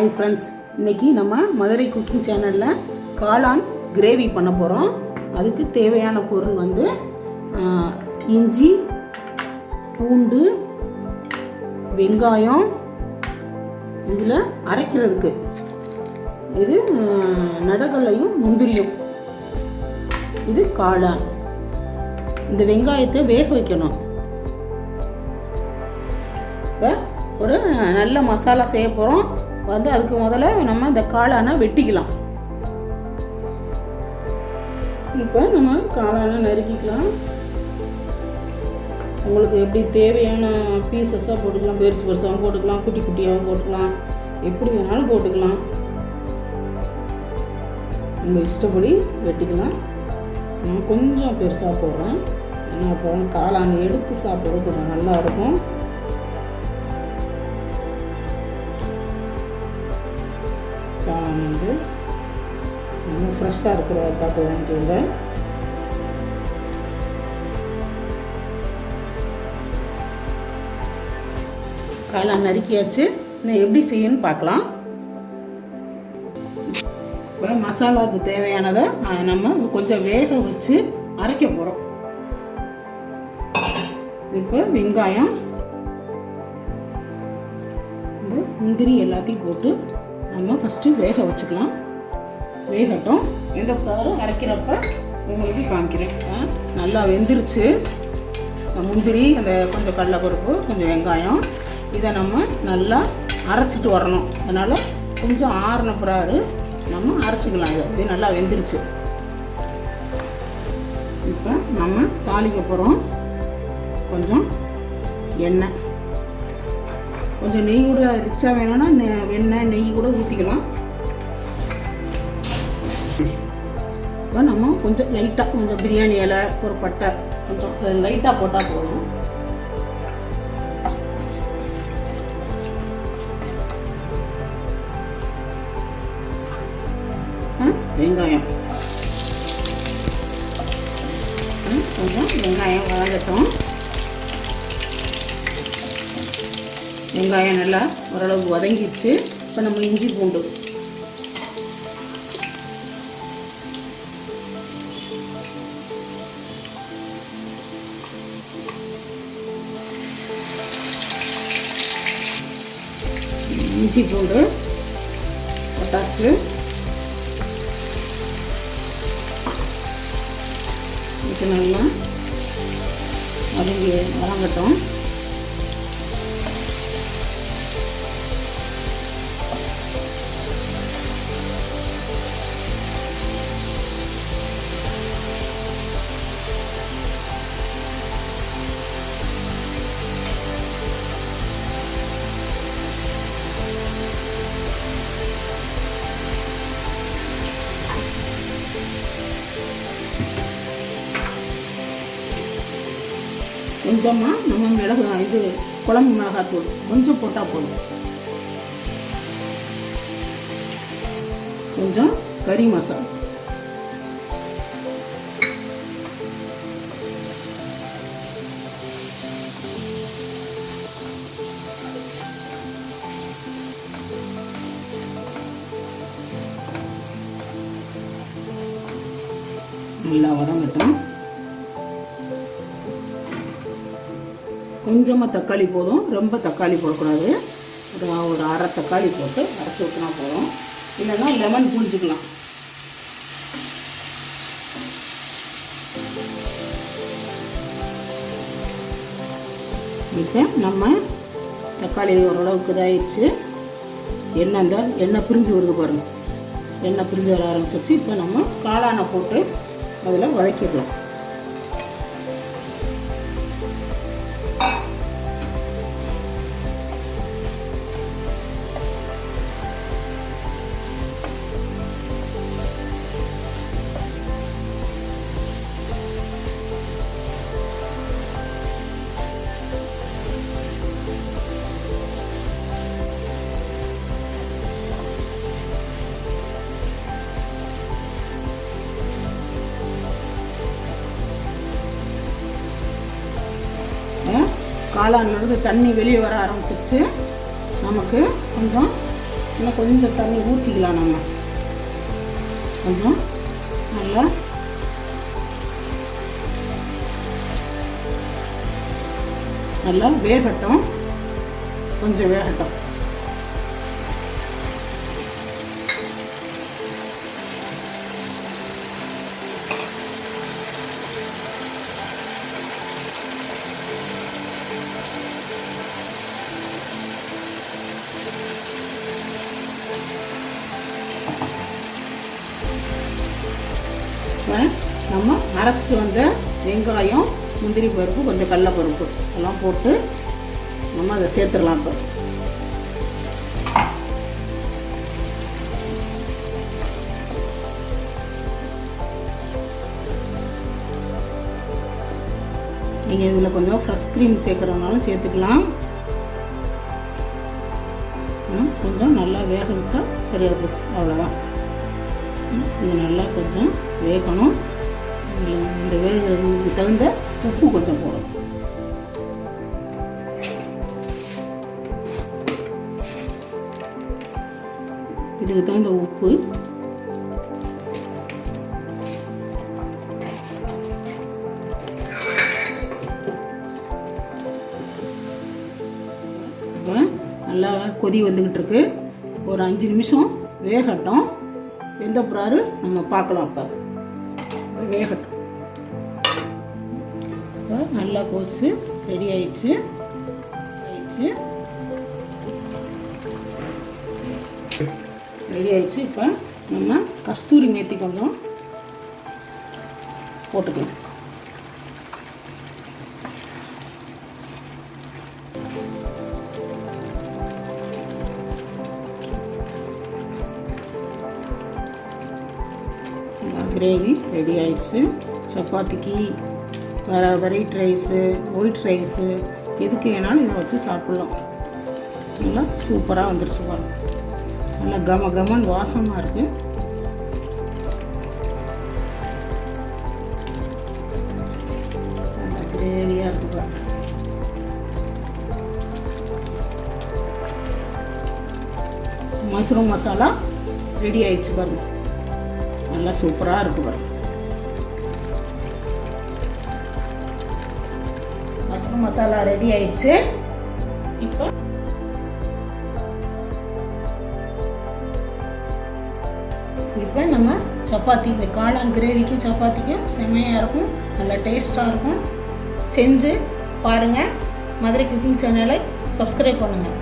Hi friends இன்னைக்கு நம்ம Madurai cooking சேனலில் காளான் கிரேவி பண்ண போகிறோம் அதுக்கு தேவையான பொருள் வந்து இஞ்சி பூண்டு வெங்காயம் இதில் அரைக்கிறதுக்கு. இது ஆ, நடக்கல்லையும் முந்திரியும். இது காளான். இந்த வெங்காயத்தை வேக வைக்கணும். இப்போ ஒரு நல்ல மசாலா செய்ய போகிறோம் வந்து அதுக்கு முதல்ல நம்ம இந்த காளானை வெட்டிக்கலாம். இப்போ நம்ம காளானை நறுக்கிக்கலாம். உங்களுக்கு எப்படி தேவையான பீசஸாக போட்டுக்கலாம். பெருசு பெருசாகவும் போட்டுக்கலாம். குட்டி குட்டியாகவும் போட்டுக்கலாம். எப்படி வேணாலும் போட்டுக்கலாம். உங்கள் இஷ்டப்படி வெட்டிக்கலாம். நான் கொஞ்சம் பெருசாக போடுறேன். ஏன்னா அப்போ தான் காளான் எடுத்து சாப்பிட்றது கொஞ்சம் நல்லா இருக்கும். காளான் வந்து இன்னும் ஃப்ரெஷ்ஷாக இருக்கிறத பார்த்து வாங்கிக்கோங்க காளான் நறுக்கியாச்சு. இன்னும் எப்படி செய்யணும்னு பார்க்கலாம். இப்போ மசாலாவுக்கு தேவையானதை நம்ம கொஞ்சம் வேக வச்சு அரைக்க போகிறோம் இப்போ வெங்காயம் இந்த முந்திரி எல்லாத்தையும் போட்டு நம்ம ஃபஸ்ட்டு வேக வச்சுக்கலாம். வேகட்டும். இந்த பாரு அரைக்கிறப்ப உங்களுக்கு காமிக்கிறேன். நல்லா வெந்துருச்சு. முந்திரி அந்த கொஞ்சம் கடலைப்பருப்பு கொஞ்சம் வெங்காயம் இதை நம்ம நல்லா அரைச்சிட்டு வரணும். அதனால் கொஞ்சம் ஆறின பிறாரு நம்ம அரைச்சிக்கலாம். இதை இது நல்லா வெந்துருச்சு. இப்போ நம்ம தாளிக்க போகிறோம் கொஞ்சம் எண்ணெய். கொஞ்சம் நெய் கூட ரிச்சாக வேணும்னா நெ- வெண்ணெய் நெய் கூட ஊற்றிக்கலாம் இப்போ நம்ம கொஞ்சம் லைட்டாக கொஞ்சம் பிரியாணி இலை ஒரு பட்டை கொஞ்சம் லைட்டாக போட்டால் போதும். வெங்காயம். ம், கொஞ்சம் வெங்காயம் வதங்கட்டும். வெங்காயம் நல்லா ஓரளவு வதங்கிடுச்சு. இப்போ நம்ம இஞ்சி பூண்டு. இஞ்சி பூண்டு போட்டாச்சு. இது நல்லா வதங்கி வதங்கட்டும். கொஞ்சமாக நம்ம மிளகு இது குழம்பு மிளகாத்தூள் கொஞ்சம் போட்டால் போதும். கொஞ்சம் கறி மசாலா. நல்லா வதங்கட்டும். கொஞ்சமாக தக்காளி போதும். ரொம்ப தக்காளி போடக்கூடாது. ஒரு ஒரு அரை தக்காளி போட்டு அரைச்சி ஊற்றினா போதும். இல்லைன்னா லெமன் புளிஞ்சிக்கலாம் இப்போ நம்ம தக்காளி ஓரளவுக்கு இதாகிடுச்சு எண்ணெய் இந்த எண்ணெய் பிரிஞ்சு வருது பாருங்கள் எண்ணெய் பிரிஞ்சு வர ஆரம்பிச்சிருச்சு. இப்போ நம்ம காளானை போட்டு அதில் வதக்கிடலாம். காளான்லேருந்து தண்ணி வெளியே வர ஆரம்பிச்சிருச்சு. நமக்கு கொஞ்சம் இன்னும் கொஞ்சம் தண்ணி ஊற்றிக்கலாம் நம்ம கொஞ்சம் நல்லா நல்லா வேகட்டும். கொஞ்சம் வேகட்டும். இப்போ நம்ம அரைச்சிட்டு வந்த வெங்காயம் முந்திரி பருப்பு கொஞ்சம் கடலப்பருப்பு எல்லாம் போட்டு நம்ம அதை சேர்த்துடலாம் இப்போ. நீங்கள் இதில் கொஞ்சம் ஃப்ரெஷ் க்ரீம் சேர்க்குறதுனாலும் சேர்த்துக்கலாம். கொஞ்சம் நல்லா வேக விட்டால் சரியாக போச்சு அவ்வளோதான் இது நல்லா கொஞ்சம் வேகணும். இந்த வேகிறதுக்கு தகுந்த உப்பு கொஞ்சம் போடணும். இதுக்கு தகுந்த உப்பு. இப்போ நல்லா கொதி வந்துக்கிட்டு இருக்கு. ஒரு அஞ்சு நிமிஷம் வேகட்டும். வெந்த புறாரு நம்ம பார்க்கலாம் அப்போ. வேகட்டும். இப்போ நல்லா கோசு ரெடி ஆயிடுச்சு. ஆயிடுச்சு. ரெடி ஆயிடுச்சு. இப்போ நம்ம கஸ்தூரி மேத்தி கொஞ்சம் போட்டுக்கலாம். கிரேவி ரெடி ஆயிடுச்சு. சப்பாத்திக்கு வர வெரைட் ரைஸு ஒயிட் ரைஸு எதுக்கு வேணாலும் இதை வச்சு சாப்பிட்லாம். நல்லா சூப்பராக வந்துருச்சு பாருங்க. நல்லா கம கமன் வாசமாக இருக்குது நல்லா கிரேவியாக இருக்குது பாருங்க. மஷ்ரூம் மசாலா ரெடி ஆயிடுச்சு பாருங்கள் நல்லா சூப்பராக இருக்கும் பாருங்க மஷ்ரூம் மசாலா ரெடி ஆயிடுச்சு. இப்போ இப்போ நம்ம சப்பாத்தி இந்த காளான் கிரேவிக்கு சப்பாத்திக்கும் செம்மையாக இருக்கும் நல்லா டேஸ்ட்டாக இருக்கும். செஞ்சு பாருங்கள் மதுரை குக்கிங் சேனலை சப்ஸ்கிரைப் பண்ணுங்கள்